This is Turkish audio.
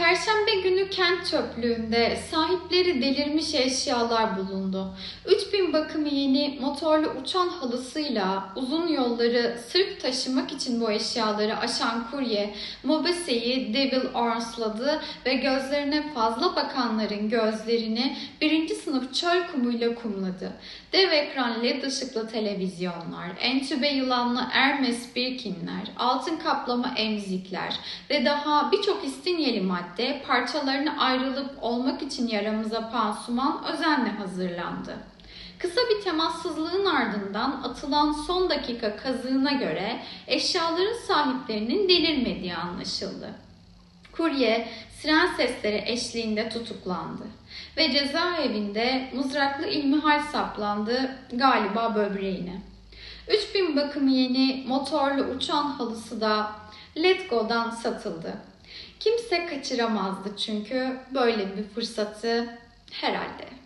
Perşembe günü kent çöplüğünde sahipleri delirmiş eşyalar bulundu. 3000 bakımı yeni motorlu uçan halısıyla uzun yolları sırf taşımak için bu eşyaları aşan kurye Mobese'yi Devil Arms'ladı ve gözlerine fazla bakanların gözlerini birinci sınıf çöl kumuyla kumladı. Dev ekran led ışıklı televizyonlar, entübe yılanlı Hermes Birkinler, altın kaplama emzikler ve daha birçok istinyeli madde parçalarını ayrılıp olmak için yaramıza pansuman özenle hazırlandı. Kısa bir temassızlığın ardından atılan son dakika kazığına göre eşyaların sahiplerinin delirmediği anlaşıldı. Kurye siren sesleri eşliğinde tutuklandı ve cezaevinde mızraklı ilmihal saplandı galiba böbreğine. 3000 bakımı yeni motorlu uçan halısı da Letgo'dan satıldı. Kimse kaçıramazdı çünkü böyle bir fırsatı herhalde.